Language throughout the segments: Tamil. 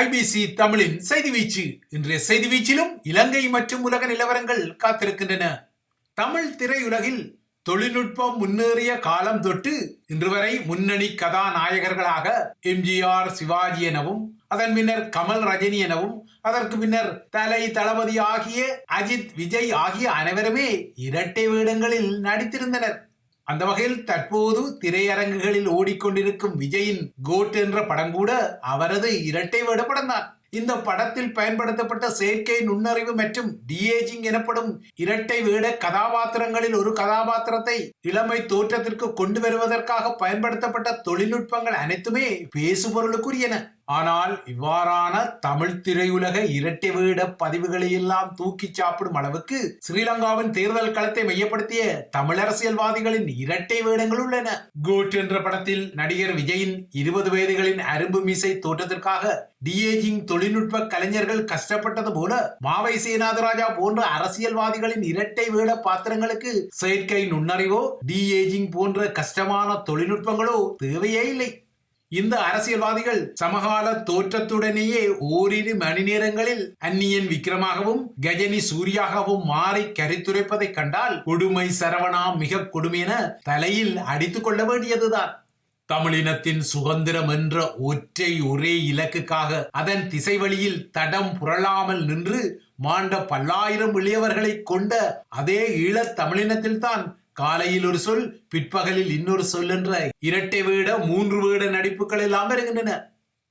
ஐபிசி தமிழின் செய்தி வீச்சு. இன்றைய செய்தி வீச்சிலும் இலங்கை மற்றும் உலக நிலவரங்கள் காத்திருக்கின்றன. தமிழ் திரையுலகில் தொழில்நுட்பம் முன்னேறிய காலம் தொட்டு இன்று வரை முன்னணி கதாநாயகர்களாக எம்ஜிஆர் சிவாஜி எனவும் அதன் பின்னர் கமல் ரஜினி எனவும் அதற்கு பின்னர் தலை தளபதி ஆகிய அஜித் விஜய் ஆகிய அனைவருமே இரட்டை வேடங்களில் நடித்திருந்தனர். அந்த வகையில் தற்போது திரையரங்குகளில் ஓடிக்கொண்டிருக்கும் விஜயின் கோட் என்ற படம் கூட அவரது இரட்டை வேட படம் தான் இந்த படத்தில் பயன்படுத்தப்பட்ட செயற்கை நுண்ணறிவு மற்றும் டிஏஜிங் எனப்படும் இரட்டை வேட கதாபாத்திரங்களில் ஒரு கதாபாத்திரத்தை இளமை தோற்றத்திற்கு கொண்டு வருவதற்காக பயன்படுத்தப்பட்ட தொழில்நுட்பங்கள் அனைத்துமே பேசுபொருளுக்குரியன. ஆனால் இவ்வாறான தமிழ் திரையுலக இரட்டை வேட பதிவுகளை எல்லாம் தூக்கி சாப்பிடும் அளவுக்கு ஸ்ரீலங்காவின் தேர்தல் களத்தை மையப்படுத்திய தமிழ் அரசியல்வாதிகளின் இரட்டை வேடங்கள் உள்ளன. கோட் என்ற படத்தில் நடிகர் விஜயின் இருபது வயதுகளின் அரும்பு மீசை தோற்றத்திற்காக டிஏஜிங் தொழில்நுட்ப கலைஞர்கள் கஷ்டப்பட்டது போல மாவை சேனாதராஜா போன்ற அரசியல்வாதிகளின் இரட்டை வேட பாத்திரங்களுக்கு செயற்கை நுண்ணறிவோ டிஏஜிங் போன்ற கஷ்டமான தொழில்நுட்பங்களோ தேவையே இல்லை. இந்த அரசியல்வாதிகள் சமகால தோற்றத்துடனேயே ஓரிரு மணி நேரங்களில் அந்நியன் விக்ரமாகவும் கஜனி சூர்யாகவும் மாறி கரித்துரைப்பதை கண்டால் கொடுமை சரவணா மிக கொடுமையென தலையில் அடித்துக் கொள்ள வேண்டியதுதான். தமிழினத்தின் சுதந்திரம் என்ற ஒற்றை ஒரே இலக்குக்காக அதன் திசை வழியில் தடம் புரளாமல் நின்று மாண்ட பல்லாயிரம் இளையவர்களை கொண்ட அதே ஈழத் தமிழினத்தில்தான் காலையில் ஒரு சொல் பிற்பகலில் இன்னொரு சொல் என்ற இரட்டை வேட மூன்று வேட நடிப்புகள் எல்லாம் வருகின்றன.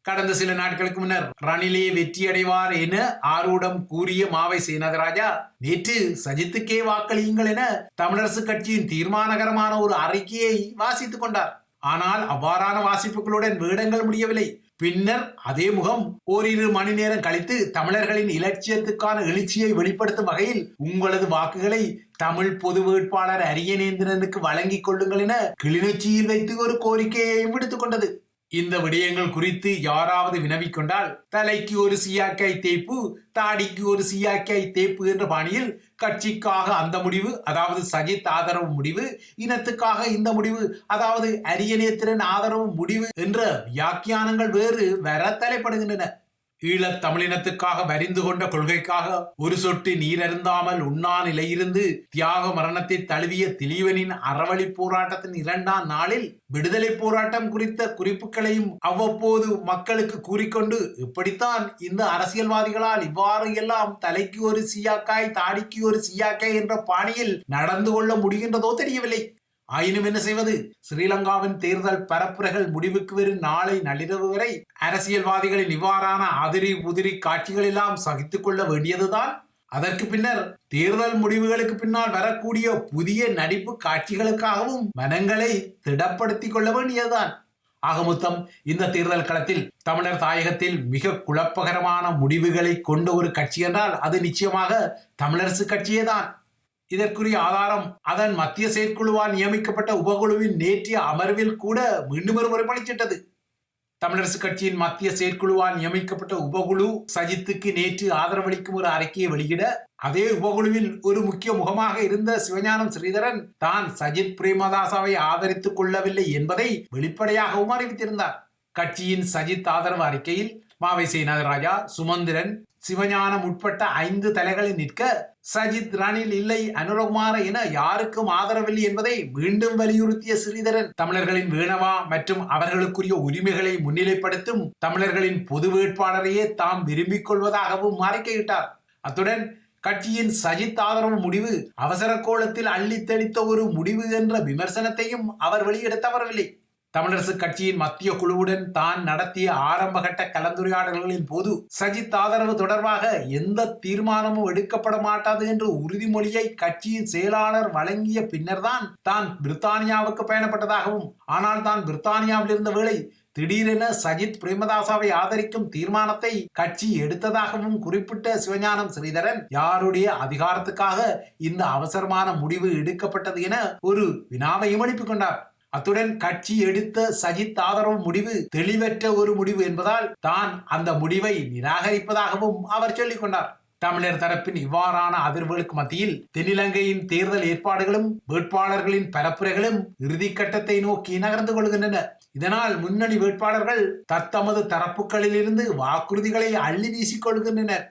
கடந்த சில நாட்களுக்கு முன்னர் ரணிலே வெற்றி அடைவார் என ஆரூடம் கூறிய மாவை சேனகராஜா நேற்று சஜித்துக்கே வாக்களியுங்கள் என தமிழரசு கட்சியின் தீர்மானகரமான ஒரு அறிக்கையை வாசித்துக் கொண்டார். ஆனால் அவ்வாறான வாசிப்புகளுடன் வேடங்கள் முடியவில்லை. பின்னர் அதே முகம் ஓரிரு மணி நேரம் கழித்து தமிழர்களின் இலட்சியத்துக்கான எழுச்சியை வெளிப்படுத்தும் வகையில் உங்களது வாக்குகளை தமிழ் பொது வேட்பாளர் அரியநேந்திரனுக்கு வழங்கிக் கொள்ளுங்கள் என கிளிநொச்சியில் வைத்து ஒரு கோரிக்கையையும் விடுத்துக் கொண்டது. இந்த விடயங்கள் குறித்து யாராவது வினவிக்கொண்டால் தலைக்கு ஒரு சியாக்காய் தேய்ப்பு தாடிக்கு ஒரு சியாக்காய் தேய்ப்பு என்ற பாணியில் கட்சிக்காக அந்த முடிவு அதாவது சஜித் ஆதரவு முடிவு இனத்துக்காக இந்த முடிவு அதாவது அரியநேத்திரன் ஆதரவு முடிவு என்ற வியாக்கியானங்கள் வேறு வர தலைப்படுகின்றன. ஈழத் தமிழினத்துக்காக வரிந்து கொண்ட கொள்கைக்காக ஒரு சொட்டு நீரருந்தாமல் உண்ணா நிலையிருந்து தியாக மரணத்தை தழுவிய திலீவனின் அறவழி போராட்டத்தின் இரண்டாம் நாளில் விடுதலை போராட்டம் குறித்த குறிப்புகளையும் அவ்வப்போது மக்களுக்கு கூறிக்கொண்டு இப்படித்தான் இந்த அரசியல்வாதிகளால் இவ்வாறு எல்லாம் தலைக்கு ஒரு சியாக்காய் தாடிக்கு ஒரு சியாக்காய் என்ற பாணியில் நடந்து கொள்ள முடிகின்றதோ தெரியவில்லை. ஆயினும் என்ன செய்வது? ஸ்ரீலங்காவின் தேர்தல் பரப்புரைகள் முடிவுக்கு வரும் நாளை நள்ளிரவு வரை அரசியல்வாதிகளின் இவ்வாறான அதிரி உதிரி காட்சிகள் எல்லாம் சகித்துக் கொள்ள வேண்டியதுதான். அதற்கு பின்னர் தேர்தல் முடிவுகளுக்கு பின்னால் வரக்கூடிய புதிய நடிப்பு காட்சிகளுக்காகவும் மனங்களை திடப்படுத்திக் கொள்ள வேண்டியதுதான். ஆக மொத்தம் இந்த தேர்தல் களத்தில் தமிழர் தாயகத்தில் மிக குழப்பகரமான முடிவுகளை கொண்ட ஒரு கட்சி என்றால் அது நிச்சயமாக தமிழரசு கட்சியே தான் இதற்குரிய ஆதாரம் அதன் மத்திய செயற்குழுவால் நியமிக்கப்பட்ட உபகுழுவின் நேற்றைய அமர்வில் கூட மீண்டும் ஒரு முறை பணிச்சிட்டது தமிழரசு கட்சியின் மத்திய செயற்குழுவால் நியமிக்கப்பட்ட உபகுழு சஜித்துக்கு நேற்று ஆதரவளிக்கும் ஒரு அறிக்கையை வெளியிட அதே உபகுழுவில் ஒரு முக்கிய முகமாக இருந்த சிவஞானம் ஸ்ரீதரன் தான் சஜித் பிரேமதாசாவை ஆதரித்துக் கொள்ளவில்லை என்பதை வெளிப்படையாகவும் அறிவித்திருந்தார். கட்சியின் சஜித் ஆதரவு அறிக்கையில் மாவை சேனாதராஜா சுமந்திரன் சிவஞானம் உட்பட்ட ஐந்து தலைகளை நிற்க சஜித் ரணில் இல்லை அனுரகுமார என யாருக்கும் ஆதரவில்லை என்பதை மீண்டும் வலியுறுத்திய ஸ்ரீதரன் தமிழர்களின் வேணவா மற்றும் அவர்களுக்குரிய உரிமைகளை முன்னிலைப்படுத்தும் தமிழர்களின் பொது வேட்பாளரையே தாம் விரும்பிக் கொள்வதாகவும் அறிக்கையிட்டார். அத்துடன் கட்சியின் சஜித் ஆதரவு முடிவு அவசர கோலத்தில் அள்ளி தெளித்த ஒரு முடிவு என்ற விமர்சனத்தையும் அவர் வெளியிட தவறவில்லை. தமிழரசு கட்சியின் மத்திய குழுவுடன் தான் நடத்திய ஆரம்பகட்ட கலந்துரையாடல்களின் போது சஜித் ஆதரவு தொடர்பாக எந்த தீர்மானமும் எடுக்கப்பட மாட்டாது என்று உறுதிமொழியை கட்சியின் செயலாளர் வழங்கிய பின்னர்தான் தான் பிரித்தானியாவுக்கு பயணப்பட்டதாகவும் ஆனால் தான் பிரித்தானியாவில் இருந்த வேளை திடீரென சஜித் பிரேமதாசாவை ஆதரிக்கும் தீர்மானத்தை கட்சி எடுத்ததாகவும் குறிப்பிட்ட சிவஞானம் ஸ்ரீதரன் யாருடைய அதிகாரத்துக்காக இந்த அவசரமான முடிவு எடுக்கப்பட்டது என ஒரு வினாவையும் எழுப்பிக் கொண்டார். அத்துடன் கட்சி எடுத்த சஜித் ஆதரவு முடிவு தெளிவற்ற ஒரு முடிவு என்பதால் தான் அந்த முடிவை நிராகரிப்பதாகவும் அவர் சொல்லிக் கொண்டார். தமிழர் தரப்பின் இவ்வாறான அதிர்வுகளுக்கு மத்தியில் தென்னிலங்கையின் தேர்தல் ஏற்பாடுகளும் வேட்பாளர்களின் பரப்புரைகளும் இறுதிக்கட்டத்தை நோக்கி நகர்ந்து கொள்கின்றன. இதனால் முன்னணி வேட்பாளர்கள் தத்தமது தரப்புகளிலிருந்து வாக்குறுதிகளை அள்ளி வீசிக் கொள்கின்றனர்.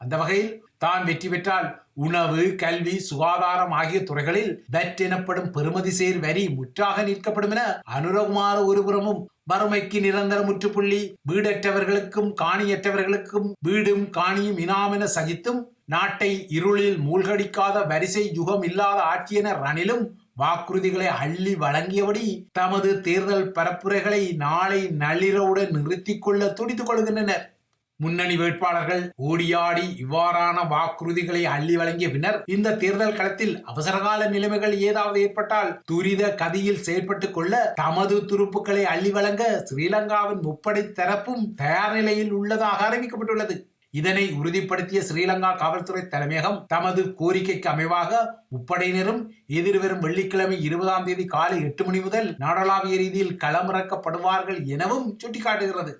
அந்த வகையில் தான் வெற்றி பெற்றால் உணவு கல்வி சுகாதாரம் ஆகிய துறைகளில் வெட் எனப்படும் பெருமதி சேர் வரி முற்றாக நிற்கப்படும் என அனுரகுமார ஒருபுறமும் வறுமைக்கு நிரந்தர முற்றுப்புள்ளி வீடற்றவர்களுக்கும் காணியற்றவர்களுக்கும் வீடும் காணியும் இனாமென சகித்தும் நாட்டை இருளில் மூழ்கடிக்காத வரிசை யுகம் இல்லாத ஆட்சி ரணிலும் வாக்குறுதிகளை அள்ளி வழங்கியபடி தமது தேர்தல் பரப்புரைகளை நாளை நள்ளிரவுடன் நிறுத்திக் கொள்ள துடித்துக் கொள்கின்றனர். முன்னணி வேட்பாளர்கள் ஓடியாடி இவ்வாறான வாக்குறுதிகளை அள்ளி வழங்கிய பின்னர் இந்த தேர்தல் களத்தில் அவசரகால நிலைமைகள் ஏதாவது ஏற்பட்டால் துரித கதியில் செயல்பட்டுக் கொள்ள தமது துருப்புக்களை அள்ளி வழங்க ஸ்ரீலங்காவின் முப்படை தரப்பும் தயார் நிலையில் உள்ளதாக அறிவிக்கப்பட்டுள்ளது. இதனை உறுதிப்படுத்திய ஸ்ரீலங்கா காவல்துறை தலைமையகம் தமது கோரிக்கைக்கு அமைவாக முப்படையினரும் எதிர்வரும் வெள்ளிக்கிழமை இருபதாம் தேதி காலை எட்டு மணி முதல் நாடளாவிய ரீதியில் களமிறக்கப்படுவார்கள் எனவும் சுட்டிக்காட்டுகிறது.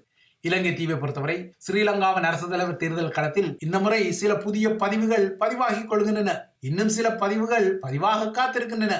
இலங்கை தீவை பொறுத்தவரை ஸ்ரீலங்காவின் அரசு தலைவர் தேர்தல் களத்தில் இந்த முறை சில புதிய பதிவுகள் பதிவாகிக் கொள்கின்றன. இன்னும் சில பதிவுகள் பதிவாக காத்திருக்கின்றன.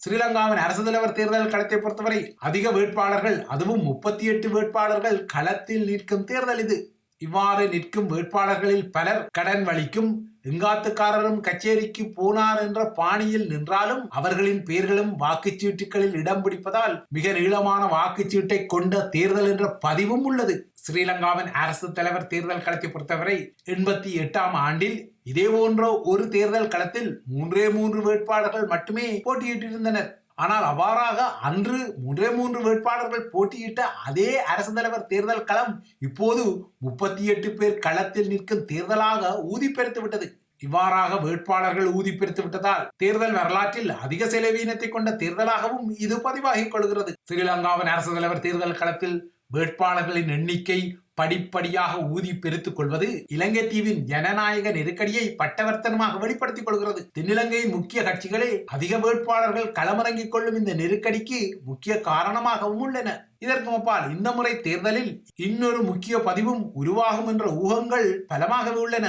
ஸ்ரீலங்காவின் அரசு தலைவர் தேர்தல் களத்தை பொறுத்தவரை அதிக வேட்பாளர்கள் அதுவும் முப்பத்தி எட்டு வேட்பாளர்கள் களத்தில் நிற்கும் தேர்தல் இது. இவ்வாறு நிற்கும் வேட்பாளர்களில் பலர் கடன் வலிக்கும் எங்காத்துக்காரரும் கச்சேரிக்கு போனார் என்ற பாணியில் நின்றாலும் அவர்களின் பெயர்களும் வாக்குச்சீட்டுகளில் இடம் பிடிப்பதால் மிக நீளமான வாக்குச்சீட்டை கொண்ட தேர்தல் என்ற பதிவும் உள்ளது. ஸ்ரீலங்காவின் அரசு தலைவர் தேர்தல் களத்தை பொறுத்தவரை எண்பத்தி எட்டாம் ஆண்டில் இதே போன்ற ஒரு தேர்தல் களத்தில் மூன்றே மூன்று வேட்பாளர்கள் மட்டுமே போட்டியிட்டிருந்தனர். ஆனால் அவ்வாறாக அன்று மூன்றே மூன்று வேட்பாளர்கள் போட்டியிட்ட அதே அரசு தலைவர் தேர்தல் களம் இப்போது முப்பத்தி எட்டு பேர் களத்தில் நிற்கும் தேர்தலாக ஊதிப்பெருத்து விட்டது. இவ்வாறாக வேட்பாளர்கள் ஊதிப்பெருத்து விட்டதால் தேர்தல் வரலாற்றில் அதிக செலவீனத்தை கொண்ட தேர்தலாகவும் இது பதிவாகிக் கொள்கிறது. ஸ்ரீலங்காவின் அரசு தலைவர் தேர்தல் களத்தில் வேட்பாளர்களின் எண்ணிக்கை படிப்படியாக ஊதி பெருத்துக் கொள்வது இலங்கை தீவின் ஜனநாயக நெருக்கடியை பட்டவர்த்தனமாக வெளிப்படுத்திக் கொள்கிறது. தென்னிலங்கையின் முக்கிய கட்சிகளே அதிக வேட்பாளர்கள் களமிறங்கிக் கொள்ளும் இந்த நெருக்கடிக்கு முக்கிய காரணமாகவும் உள்ளன. இதற்கு அப்பால் இந்த முறை தேர்தலில் இன்னொரு முக்கிய பதிவும் உருவாகும் என்ற ஊகங்கள் பலமாகவே உள்ளன.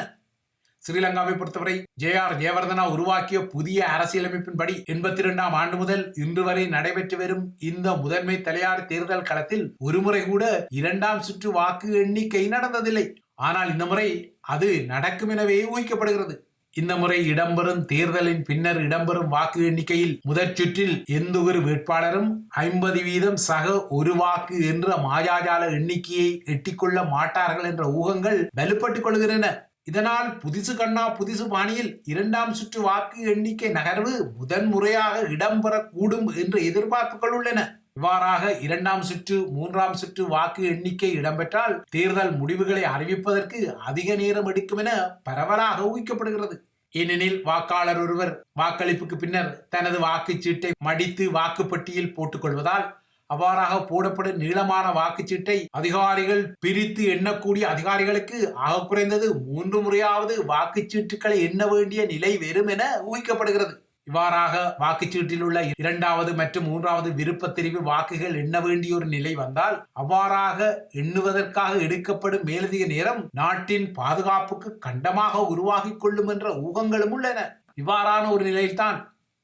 ஸ்ரீலங்காவை பொறுத்தவரை ஜே ஆர் ஜெயவர்தனா உருவாக்கிய புதிய அரசியலமைப்பின்படி எண்பத்தி இரண்டாம் ஆண்டு முதல் இன்று வரை நடைபெற்று வரும் இந்த முதன்மை தலையார் தேர்தல் களத்தில் ஒருமுறை கூட இரண்டாம் சுற்று வாக்கு எண்ணிக்கை நடந்ததில்லை. ஆனால் இந்த முறை அது நடக்கும் எனவே ஊகிக்கப்படுகிறது. இந்த முறை இடம்பெறும் தேர்தலின் பின்னர் இடம்பெறும் வாக்கு எண்ணிக்கையில் முதற் சுற்றில் எந்த ஒரு வேட்பாளரும் ஐம்பது வீதம் சக ஒரு வாக்கு என்ற மாயாஜால எண்ணிக்கையை எட்டிக்கொள்ள மாட்டார்கள் என்ற ஊகங்கள் வலுப்பட்டுக் கொள்கின்றன. இதனால் புதிசு கண்ணா புதிசு பாணியில் இரண்டாம் சுற்று வாக்கு எண்ணிக்கை நகர்வு முதன்முறையாக இடம்பெறக்கூடும் என்ற எதிர்பார்ப்புகள் உள்ளன. இவ்வாறாக இரண்டாம் சுற்று மூன்றாம் சுற்று வாக்கு எண்ணிக்கை இடம்பெற்றால் தேர்தல் முடிவுகளை அறிவிப்பதற்கு அதிக நேரம் எடுக்கும் என பரவலாக ஊகிக்கப்படுகிறது. ஏனெனில் வாக்காளர் ஒருவர் வாக்களிப்புக்கு பின்னர் தனது வாக்குச்சீட்டை மடித்து வாக்குப்பட்டியில் போட்டுக்கொள்வதால் அவ்வாறாக போடப்படும் நீளமான வாக்குச்சீட்டை அதிகாரிகள் பிரித்து எண்ணக்கூடிய அதிகாரிகளுக்கு ஆக குறைந்தது மூன்று முறையாவது வாக்குச்சீட்டுகளை எண்ண வேண்டிய நிலை வரும் என ஊகிக்கப்படுகிறது. இவ்வாறாக வாக்குச்சீட்டில் உள்ள இரண்டாவது மற்றும் மூன்றாவது விருப்ப தெரிவு வாக்குகள் எண்ண வேண்டிய ஒரு நிலை வந்தால் அவ்வாறாக எண்ணுவதற்காக எடுக்கப்படும் மேலதிக நேரம் நாட்டின் பாதுகாப்புக்கு கண்டமாக உருவாகி கொள்ளும் என்ற ஊகங்களும் உள்ளன. இவ்வாறான ஒரு நிலையில்தான்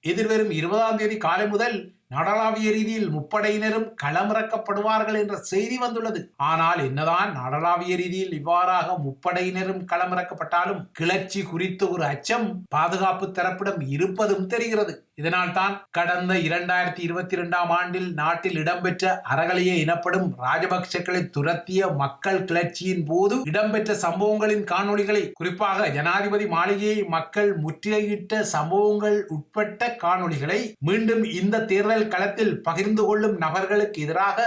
எதிர்வரும் இருபதாம் தேதி காலை முதல் நாடளாவிய ரீதியில் முப்படையினரும் களமிறக்கப்படுவார்கள் என்ற செய்தி வந்துள்ளது. ஆனால் என்னதான் நாடளாவிய ரீதியில் இவ்வாறாக முப்படையினரும் களமிறக்கப்பட்டாலும் கிளர்ச்சி குறித்த ஒரு அச்சம் பாதுகாப்பு தரப்பிடம் இருப்பதும் தெரிகிறது. இதனால் தான் கடந்த இரண்டாயிரத்தி இருபத்தி இரண்டாம் ஆண்டில் நாட்டில் இடம்பெற்ற அறகலைய எனப்படும் ராஜபக்சக்களை துரத்திய மக்கள் கிளர்ச்சியின் போது இடம்பெற்ற சம்பவங்களின் காணொளிகளை குறிப்பாக ஜனாதிபதி மாளிகையை மக்கள் முற்றுகையிட்ட சம்பவங்கள் உட்பட்ட காணொளிகளை மீண்டும் இந்த தேர்தல் களத்தில் பகிர்ந்து கொள்ளும் நபர்களுக்கு எதிராக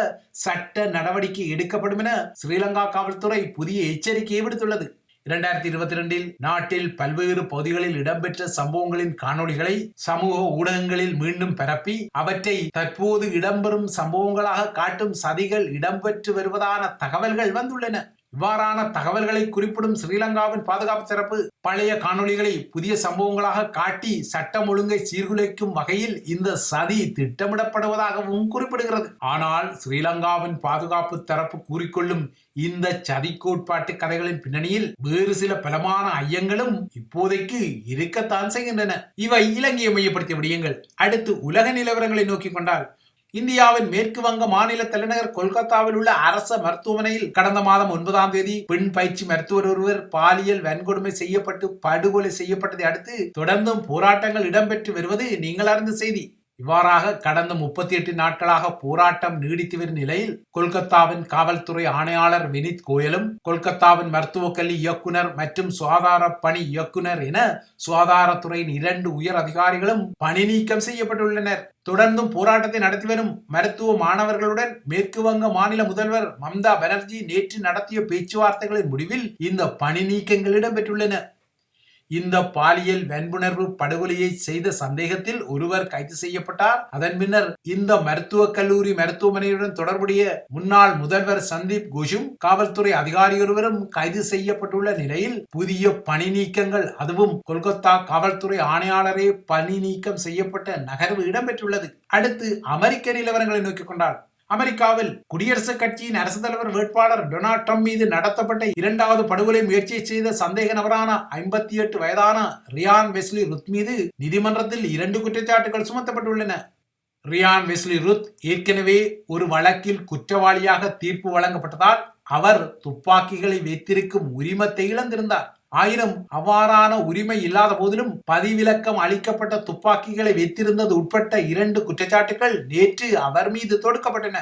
சட்ட நடவடிக்கை எடுக்கப்படும் என ஸ்ரீலங்கா காவல்துறை புதிய எச்சரிக்கையை விடுத்துள்ளது. இரண்டாயிரத்தி இருபத்தி ரெண்டில் நாட்டில் பல்வேறு பகுதிகளில் இடம்பெற்ற சம்பவங்களின் காணொளிகளை சமூக ஊடகங்களில் மீண்டும் பரப்பி அவற்றை தற்போது இடம்பெறும் சம்பவங்களாக காட்டும் சதிகள் இடம்பெற்று வருவதான தகவல்கள் வந்துள்ளன. இவ்வாறான தகவல்களை குறிப்பிடும் ஸ்ரீலங்காவின் பாதுகாப்பு தரப்பு பழைய காணொளிகளை புதிய சம்பவங்களாக காட்டி சட்டம் ஒழுங்கை சீர்குலைக்கும் வகையில் இந்த சதி திட்டமிடப்படுவதாகவும் குறிப்பிடுகிறது. ஆனால் ஸ்ரீலங்காவின் பாதுகாப்பு தரப்பு கூறிக்கொள்ளும் இந்த சதி கோட்பாட்டு கதைகளின் பின்னணியில் வேறு சில பலமான ஐயங்களும் இப்போதைக்கு இருக்கத்தான் செய்கின்றன. இவை இலங்கையை மையப்படுத்திய விடயங்கள். அடுத்து உலக நிலவரங்களை நோக்கி கொண்டால் இந்தியாவின் மேற்கு வங்க மாநில தலைநகர் கொல்கத்தாவில் உள்ள அரச மருத்துவமனையில் கடந்த மாதம் ஒன்பதாம் தேதி பெண் பயிற்சி மருத்துவர் ஒருவர் பாலியல் வன்கொடுமை செய்யப்பட்டு படுகொலை செய்யப்பட்டதை அடுத்து தொடர்ந்தும் போராட்டங்கள் இடம்பெற்று வருவது நீங்கள் அறிந்த செய்தி. இவ்வாறாக கடந்த முப்பத்தி எட்டு நாட்களாக போராட்டம் நீடித்து வரும் நிலையில் கொல்கத்தாவின் காவல்துறை ஆணையாளர் வினித் கோயலும் கொல்கத்தாவின் மருத்துவக் கல்வி இயக்குனர் மற்றும் சுகாதார பணி இயக்குனர் என சுகாதாரத்துறையின் இரண்டு உயர் அதிகாரிகளும் பணி நீக்கம் செய்யப்பட்டுள்ளனர். தொடர்ந்தும் போராட்டத்தை நடத்தி வரும் மருத்துவ மாணவர்களுடன் மேற்கு வங்க மாநில முதல்வர் மம்தா பானர்ஜி நேற்று நடத்திய பேச்சுவார்த்தைகளின் முடிவில் இந்த பணி நீக்கங்கள் இடம்பெற்றுள்ளன. இந்த பாலியல் வன்புணர்வு படுகொலையை செய்த சந்தேகத்தில் ஒருவர் கைது செய்யப்பட்டார். அதன் பின்னர் இந்த மருத்துவக் கல்லூரி மருத்துவமனையுடன் தொடர்புடைய முன்னாள் முதல்வர் சந்தீப் கோஷும் காவல்துறை அதிகாரி ஒருவரும் கைது செய்யப்பட்டுள்ள நிலையில் புதிய பணி நீக்கங்கள் அதுவும் கொல்கத்தா காவல்துறை ஆணையாளரே பணி நீக்கம் செய்யப்பட்ட நகர்வு இடம்பெற்றுள்ளது. அடுத்து அமெரிக்க நிலவரங்களை நோக்கிக் கொண்டார் அமெரிக்காவில் குடியரசுக் கட்சியின் அரசு தலைவர் வேட்பாளர் டொனால்ட் ட்ரம்ப் மீது நடத்தப்பட்ட இரண்டாவது படுகொலை முயற்சியை செய்த சந்தேக நபரான ஐம்பத்தி எட்டு வயதான ரியான் வெஸ்லி ருத் மீது நீதிமன்றத்தில் இரண்டு குற்றச்சாட்டுகள் சுமத்தப்பட்டுள்ளன. ரியான் வெஸ்லி ருத் ஏற்கனவே ஒரு வழக்கில் குற்றவாளியாக தீர்ப்பு வழங்கப்பட்டதால் அவர் துப்பாக்கிகளை வைத்திருக்கும் உரிமத்தை இழந்திருந்தார். ஆயினும் அவ்வாறான உரிமை இல்லாத போதிலும் பதிவிலக்கம் அளிக்கப்பட்ட துப்பாக்கிகளை வைத்திருந்தது உட்பட்ட இரண்டு குற்றச்சாட்டுகள் நேற்று அவர் மீது தொடுக்கப்பட்டன.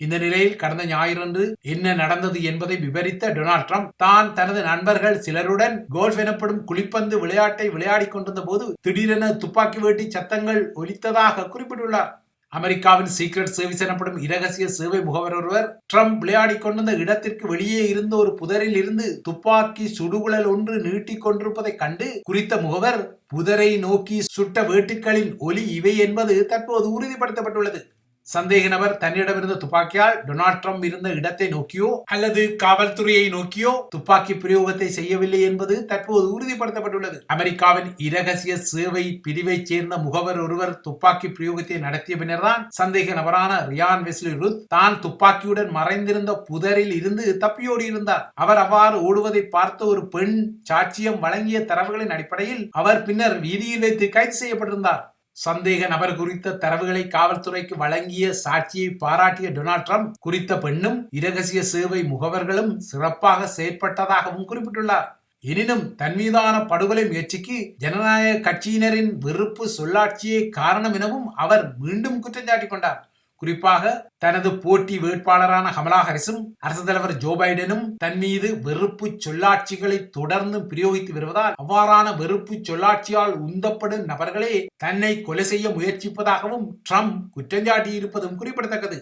இந்த நிலையில் கடந்த ஞாயிறன்று என்ன நடந்தது என்பதை விவரித்த டொனால்ட் ட்ரம்ப் தான் தனது நண்பர்கள் சிலருடன் கோல்ஃப் எனப்படும் குளிப்பந்து விளையாட்டை விளையாடிக் கொண்டிருந்த போது திடீரென துப்பாக்கி வேட்டி சத்தங்கள் ஒலித்ததாக குறிப்பிட்டுள்ளார். அமெரிக்காவின் சீக்ரெட் சர்வீஸ் எனப்படும் இரகசிய சேவை முகவர் ஒருவர் ட்ரம்ப் விளையாடிக் கொண்டிருந்த இடத்திற்கு வெளியே இருந்த ஒரு புதரில் இருந்து துப்பாக்கி சுடுகுழல் ஒன்று நீட்டிக் கொண்டிருப்பதை கண்டு குறித்த முகவர் புதரை நோக்கி சுட்ட வேட்டுக்களின் ஒலி இவை என்பது தற்போது உறுதிப்படுத்தப்பட்டுள்ளது. சந்தேக நபர் தன்னிடமிருந்த துப்பாக்கியால் டொனால்ட் ட்ரம்ப் இருந்த இடத்தை நோக்கியோ அல்லது காவல்துறையை நோக்கியோ துப்பாக்கி பிரயோகத்தை செய்யவில்லை என்பது தற்போது உறுதிப்படுத்தப்பட்டுள்ளது. அமெரிக்காவின் இரகசிய சேவை பிரிவைச் சேர்ந்த முகவர் ஒருவர் துப்பாக்கி பிரயோகத்தை நடத்திய பின்னர்தான் சந்தேக நபரான ரியான் வெஸ்லி ருத் தான் துப்பாக்கியுடன் மறைந்திருந்த புதரில் இருந்து தப்பியோடி இருந்தார். அவர் அவ்வாறு ஓடுவதை பார்த்த ஒரு பெண் சாட்சியம் வழங்கிய தரவுகளின் அடிப்படையில் அவர் பின்னர் வீதியில் வைத்து கைது செய்யப்பட்டிருந்தார். சந்தேக நபர் குறித்த தரவுகளை காவல்துறைக்கு வழங்கிய சாட்சியை பாராட்டிய டொனால்ட் ட்ரம்ப் குறித்த பெண்ணும் இரகசிய சேவை முகவர்களும் சிறப்பாக செயற்பட்டதாகவும் குறிப்பிட்டுள்ளார். எனினும் தன் மீதான படுகொலை முயற்சிக்கு ஜனநாயக கட்சியினரின் வெறுப்பு சொல்லாட்சியே காரணம் எனவும் அவர் மீண்டும் குற்றம் சாட்டிக் கொண்டார். குறிப்பாக தனது போட்டி வேட்பாளரான கமலா ஹாரிஸும் அரசு தலைவர் ஜோ பைடனும் தன் மீது வெறுப்பு சொல்லாட்சிகளை தொடர்ந்து பிரயோகித்து வருவதால் அவ்வாறான வெறுப்பு சொல்லாட்சியால் உந்தப்படும் நபர்களே தன்னை கொலை செய்ய முயற்சிப்பதாகவும் ட்ரம்ப் குற்றஞ்சாட்டியிருப்பதும் குறிப்பிடத்தக்கது.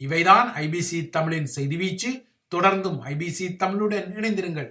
இவைதான் ஐபிசி தமிழின் செய்தி வீச்சு. தொடர்ந்தும் ஐபிசி தமிழுடன் இணைந்திருங்கள்.